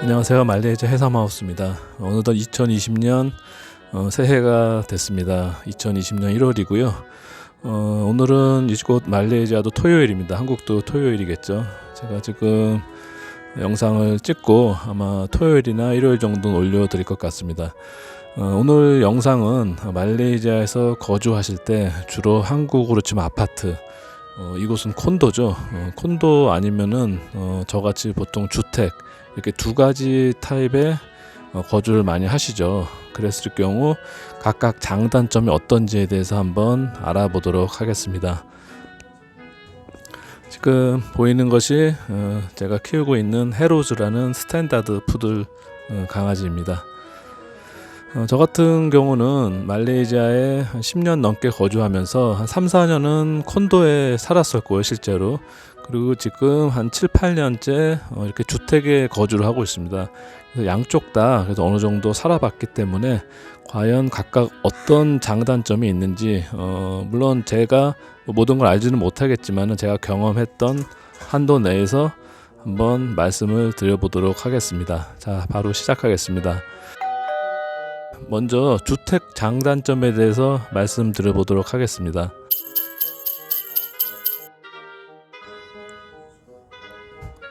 안녕하세요. 말레이시아 해삼하우스입니다. 어느덧 2020년 어, 새해가 됐습니다. 2020년 1월이고요. 어, 오늘은 이곳 말레이시아도 토요일입니다. 한국도 토요일이겠죠. 제가 지금 영상을 찍고 아마 토요일이나 일요일 정도는 올려드릴 것 같습니다. 어, 오늘 영상은 말레이시아에서 거주하실 때 주로 한국으로 치면 아파트 어, 이곳은 콘도죠. 어, 콘도 아니면은 어, 저같이 보통 주택 이렇게 두 가지 타입의 어, 거주를 많이 하시죠. 그랬을 경우 각각 장단점이 어떤지에 대해서 한번 알아보도록 하겠습니다. 지금 보이는 것이 어, 제가 키우고 있는 헤로즈라는 스탠다드 푸들 어, 강아지입니다. 어, 저 같은 경우는 말레이시아에 한 10년 넘게 거주하면서 한 3, 4년은 콘도에 살았었고요, 실제로. 그리고 지금 한 7, 8년째 어, 이렇게 주택에 거주를 하고 있습니다. 그래서 양쪽 다 그래서 어느 정도 살아봤기 때문에 과연 각각 어떤 장단점이 있는지 어, 물론 제가 뭐 모든 걸 알지는 못하겠지만은 제가 경험했던 한도 내에서 한번 말씀을 드려보도록 하겠습니다. 자, 바로 시작하겠습니다. 먼저 주택 장단점에 대해서 말씀드려보도록 하겠습니다.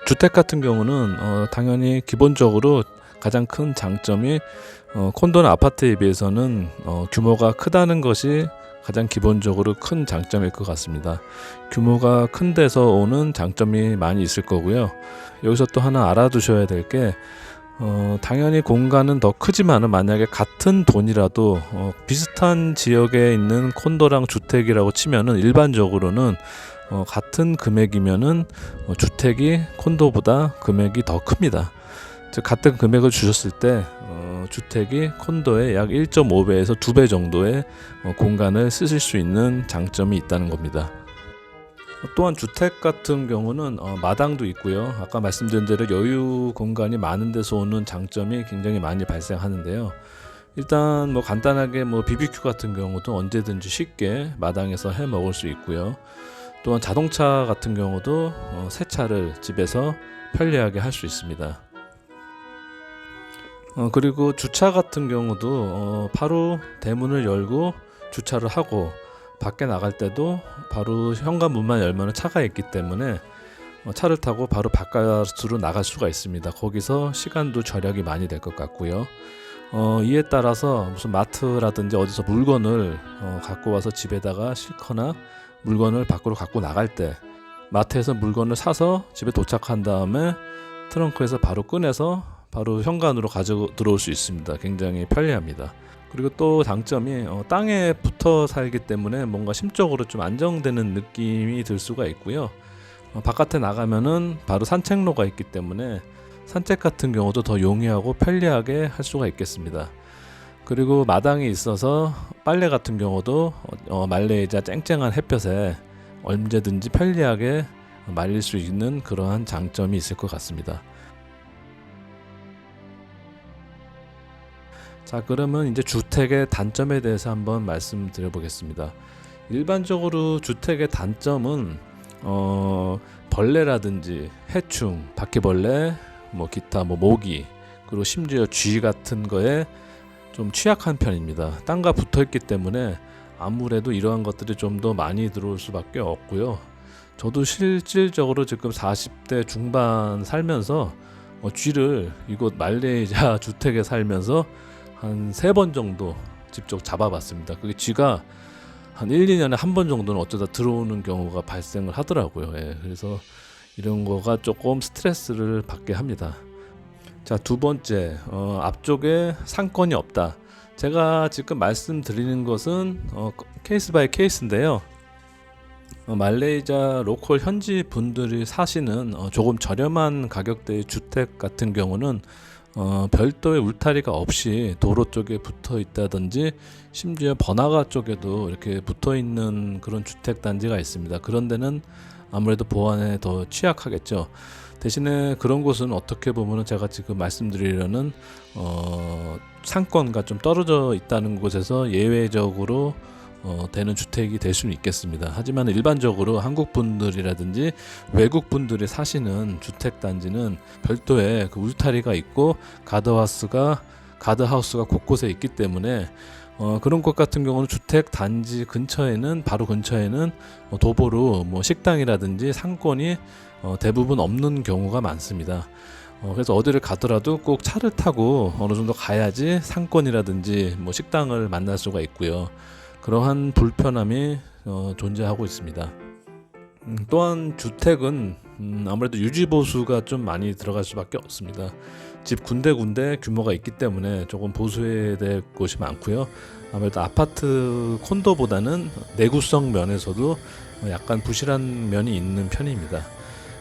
주택 같은 경우는 어, 당연히 기본적으로 가장 큰 장점이 어, 콘도나 아파트에 비해서는 어, 규모가 크다는 것이 가장 기본적으로 큰 장점일 것 같습니다. 규모가 큰 데서 오는 장점이 많이 있을 거고요. 여기서 또 하나 알아두셔야 될 게 어, 당연히 공간은 더 크지만은 만약에 같은 돈이라도 어, 비슷한 지역에 있는 콘도랑 주택이라고 치면은 일반적으로는 어, 같은 금액이면은 어, 주택이 콘도보다 금액이 더 큽니다. 즉 같은 금액을 주셨을 때 어, 주택이 콘도의 약 1.5배에서 2배 정도의 어, 공간을 쓰실 수 있는 장점이 있다는 겁니다. 또한 주택 같은 경우는 어, 마당도 있고요. 아까 말씀드린 대로 여유 공간이 많은 데서 오는 장점이 굉장히 많이 발생하는데요. 일단 뭐 간단하게 뭐 BBQ 같은 경우도 언제든지 쉽게 마당에서 해 먹을 수 있고요. 또한 자동차 같은 경우도 어, 세차를 집에서 편리하게 할 수 있습니다. 어, 그리고 주차 같은 경우도 어, 바로 대문을 열고 주차를 하고 밖에 나갈 때도 바로 현관문만 열면 차가 있기 때문에 어, 차를 타고 바로 바깥으로 나갈 수가 있습니다. 거기서 시간도 절약이 많이 될 것 같고요. 어, 이에 따라서 무슨 마트라든지 어디서 물건을 어, 갖고 와서 집에다가 싣거나 물건을 밖으로 갖고 나갈 때 마트에서 물건을 사서 집에 도착한 다음에 트렁크에서 바로 꺼내서 바로 현관으로 가져 들어올 수 있습니다. 굉장히 편리합니다. 그리고 또 장점이 어, 땅에 붙어 살기 때문에 뭔가 심적으로 좀 안정되는 느낌이 들 수가 있고요. 어, 바깥에 나가면은 바로 산책로가 있기 때문에 산책 같은 경우도 더 용이하고 편리하게 할 수가 있겠습니다. 그리고 마당이 있어서 빨래 같은 경우도 어, 말레이자 쨍쨍한 햇볕에 언제든지 편리하게 말릴 수 있는 그러한 장점이 있을 것 같습니다. 자, 그러면 이제 주택의 단점에 대해서 한번 말씀드려 보겠습니다. 일반적으로 주택의 단점은 어, 벌레라든지 해충, 바퀴벌레, 뭐 기타 뭐 모기, 그리고 심지어 쥐 같은 거에 좀 취약한 편입니다. 땅과 붙어 있기 때문에 아무래도 이러한 것들이 좀 더 많이 들어올 수밖에 없고요. 저도 실질적으로 지금 40대 중반 살면서 어, 쥐를 이곳 말레이자 주택에 살면서 한 세 번 정도 직접 잡아봤습니다. 그게 쥐가 한 1, 2년에 한 번 정도는 어쩌다 들어오는 경우가 발생을 하더라고요. 예, 그래서 이런 거가 조금 스트레스를 받게 합니다. 자, 두 번째, 어, 앞쪽에 상권이 없다. 제가 지금 말씀드리는 것은 어, 케이스 바이 케이스인데요. 어, 말레이자 로컬 현지 분들이 사시는 어, 조금 저렴한 가격대의 주택 같은 경우는 어, 별도의 울타리가 없이 도로 쪽에 붙어 있다든지 심지어 번화가 쪽에도 이렇게 붙어 있는 그런 주택 단지가 있습니다. 그런 데는 아무래도 보안에 더 취약하겠죠. 대신에 그런 곳은 어떻게 보면 제가 지금 말씀드리려는 어, 상권과 좀 떨어져 있다는 곳에서 예외적으로 어, 되는 주택이 될 수는 있겠습니다. 하지만 일반적으로 한국 분들이라든지 외국 분들이 사시는 주택 단지는 별도의 그 울타리가 있고 가드하우스가 가드하우스가 곳곳에 있기 때문에 어, 그런 것 같은 경우는 주택 단지 근처에는 바로 근처에는 뭐 도보로 뭐 식당이라든지 상권이 어, 대부분 없는 경우가 많습니다. 어, 그래서 어디를 가더라도 꼭 차를 타고 어느 정도 가야지 상권이라든지 뭐 식당을 만날 수가 있고요. 그러한 불편함이 어, 존재하고 있습니다. 음, 또한 주택은 음, 아무래도 유지 보수가 좀 많이 들어갈 수밖에 없습니다. 집 군데군데 규모가 있기 때문에 조금 보수해야 될 곳이 많고요. 아무래도 아파트 콘도보다는 내구성 면에서도 약간 부실한 면이 있는 편입니다.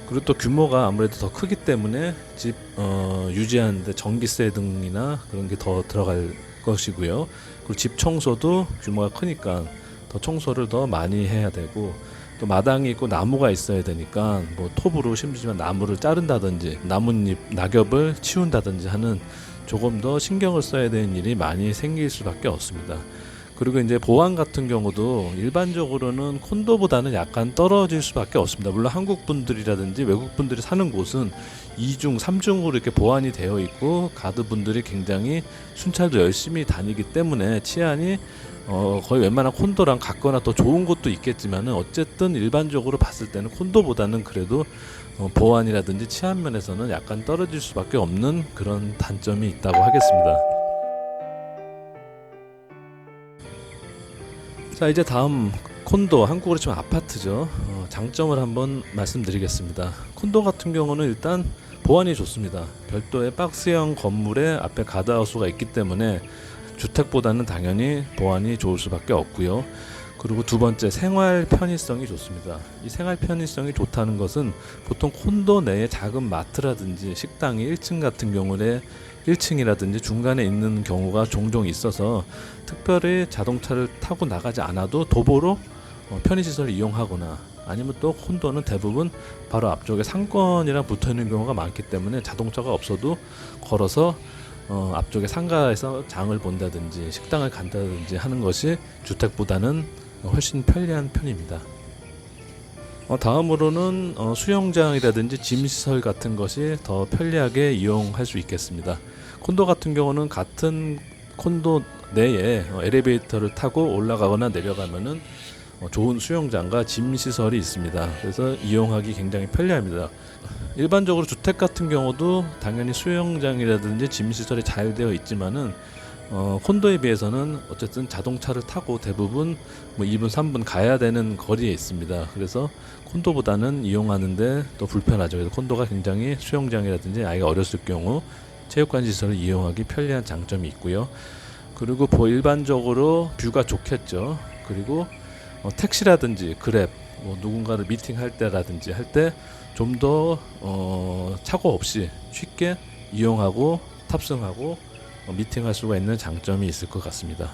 그리고 또 규모가 아무래도 더 크기 때문에 집 어, 유지하는데 전기세 등이나 그런 게 더 들어갈 것이고요. 그리고 집 청소도 규모가 크니까 더 청소를 더 많이 해야 되고 또 마당이 있고 나무가 있어야 되니까 뭐 톱으로 심지어 나무를 자른다든지 나뭇잎 낙엽을 치운다든지 하는 조금 더 신경을 써야 되는 일이 많이 생길 수밖에 없습니다. 그리고 이제 보안 같은 경우도 일반적으로는 콘도보다는 약간 떨어질 수밖에 없습니다. 물론 한국 분들이라든지 외국 분들이 사는 곳은 2중, 3중으로 이렇게 보안이 되어 있고 가드 분들이 굉장히 순찰도 열심히 다니기 때문에 치안이 어, 거의 웬만한 콘도랑 같거나 더 좋은 곳도 있겠지만은 어쨌든 일반적으로 봤을 때는 콘도보다는 그래도 어, 보안이라든지 치안 면에서는 약간 떨어질 수밖에 없는 그런 단점이 있다고 하겠습니다. 자 이제 다음 콘도 한국으로 치면 아파트죠. 어, 장점을 한번 말씀드리겠습니다. 콘도 같은 경우는 일단 보안이 좋습니다. 별도의 박스형 건물에 앞에 가드하우스가 있기 때문에 주택보다는 당연히 보안이 좋을 수밖에 없고요. 그리고 두 번째 생활 편의성이 좋습니다. 이 생활 편의성이 좋다는 것은 보통 콘도 내에 작은 마트라든지 식당이 1층 같은 경우에 1층이라든지 중간에 있는 경우가 종종 있어서 특별히 자동차를 타고 나가지 않아도 도보로 어, 편의시설을 이용하거나 아니면 또 콘도는 대부분 바로 앞쪽에 상권이랑 붙어 있는 경우가 많기 때문에 자동차가 없어도 걸어서 어, 앞쪽에 상가에서 장을 본다든지 식당을 간다든지 하는 것이 주택보다는 훨씬 편리한 편입니다. 어, 다음으로는 어, 수영장이라든지 짐 시설 같은 것이 더 편리하게 이용할 수 있겠습니다. 콘도 같은 경우는 같은 콘도 내에 어, 엘리베이터를 타고 올라가거나 내려가면은 어, 좋은 수영장과 짐 시설이 있습니다. 그래서 이용하기 굉장히 편리합니다. 일반적으로 주택 같은 경우도 당연히 수영장이라든지 짐 시설이 잘 되어 있지만은 어, 콘도에 비해서는 어쨌든 자동차를 타고 대부분 뭐 2분 3분 가야 되는 거리에 있습니다. 그래서 콘도보다는 이용하는데 또 불편하죠. 그래서 콘도가 굉장히 수영장이라든지 아이가 어렸을 경우 체육관 시설을 이용하기 편리한 장점이 있고요. 그리고 뭐 일반적으로 뷰가 좋겠죠. 그리고 어, 택시라든지 그랩 뭐 누군가를 미팅할 때라든지 할 때 좀더 어, 착오 없이 쉽게 이용하고 탑승하고 어, 미팅할 수가 있는 장점이 있을 것 같습니다.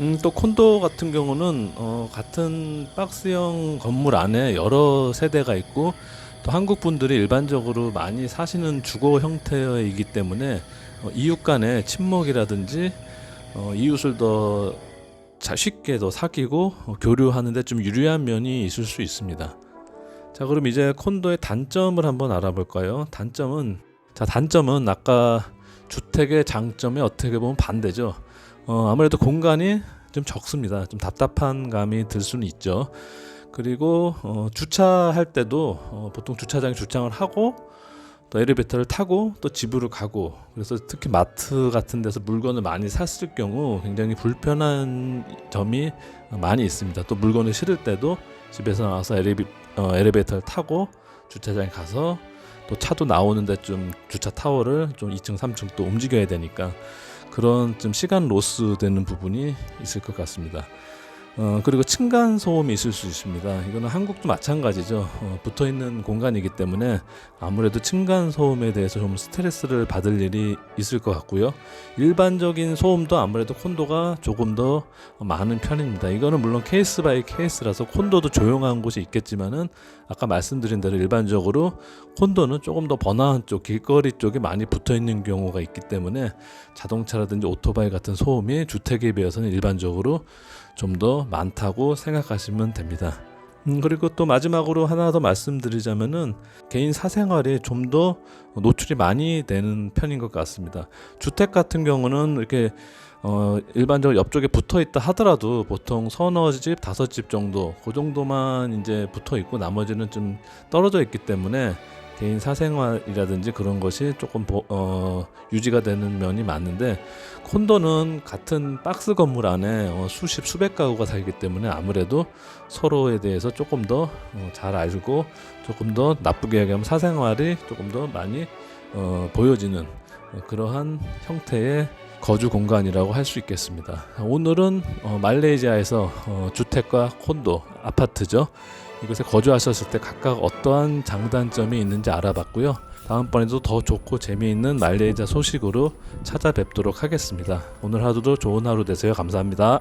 음, 또 콘도 같은 경우는 어, 같은 박스형 건물 안에 여러 세대가 있고 또 한국 분들이 일반적으로 많이 사시는 주거 형태이기 때문에 어, 이웃 간의 친목이라든지 어, 이웃을 더 자, 쉽게 더 사귀고 어, 교류하는데 좀 유리한 면이 있을 수 있습니다. 자, 그럼 이제 콘도의 단점을 한번 알아볼까요? 단점은 자, 단점은 아까 주택의 장점에 어떻게 보면 반대죠. 어, 아무래도 공간이 좀 적습니다. 좀 답답한 감이 들 수는 있죠. 그리고 어, 주차할 때도 어, 보통 주차장에 주차를 하고 또 엘리베이터를 타고 또 집으로 가고 그래서 특히 마트 같은 데서 물건을 많이 샀을 경우 굉장히 불편한 점이 많이 있습니다. 또 물건을 실을 때도 집에서 나와서 엘리베, 어, 엘리베이터를 타고 주차장에 가서 또 차도 나오는데 좀 주차 타워를 좀 2층, 3층 또 움직여야 되니까 그런 좀 시간 로스 되는 부분이 있을 것 같습니다. 어, 그리고 층간 소음이 있을 수 있습니다. 이거는 한국도 마찬가지죠. 어, 붙어 있는 공간이기 때문에 아무래도 층간 소음에 대해서 좀 스트레스를 받을 일이 있을 것 같고요. 일반적인 소음도 아무래도 콘도가 조금 더 많은 편입니다. 이거는 물론 케이스 바이 케이스라서 콘도도 조용한 곳이 있겠지만은 아까 말씀드린 대로 일반적으로 콘도는 조금 더 번화한 쪽, 길거리 쪽에 많이 붙어 있는 경우가 있기 때문에 자동차라든지 오토바이 같은 소음이 주택에 비해서는 일반적으로 좀 더 많다고 생각하시면 됩니다. 음, 그리고 또 마지막으로 하나 더 말씀드리자면은 개인 사생활에 좀더 노출이 많이 되는 편인 것 같습니다. 주택 같은 경우는 이렇게 어, 일반적으로 옆쪽에 붙어 있다 하더라도 보통 서너 집, 다섯 집 정도, 그 정도만 이제 붙어 있고 나머지는 좀 떨어져 있기 때문에 개인 사생활이라든지 그런 것이 조금 보- 어, 유지가 되는 면이 많은데 콘도는 같은 박스 건물 안에 어, 수십 수백 가구가 살기 때문에 아무래도 서로에 대해서 조금 더 어, 잘 알고 조금 더 나쁘게 얘기하면 사생활이 조금 더 많이 어, 보여지는 어, 그러한 형태의 거주 공간이라고 할 수 있겠습니다. 오늘은 어, 말레이시아에서 어, 주택과 콘도, 아파트죠. 이곳에 거주하셨을 때 각각 어떠한 장단점이 있는지 알아봤고요. 다음번에도 더 좋고 재미있는 말레이시아 소식으로 찾아뵙도록 하겠습니다. 오늘 하루도 좋은 하루 되세요. 감사합니다.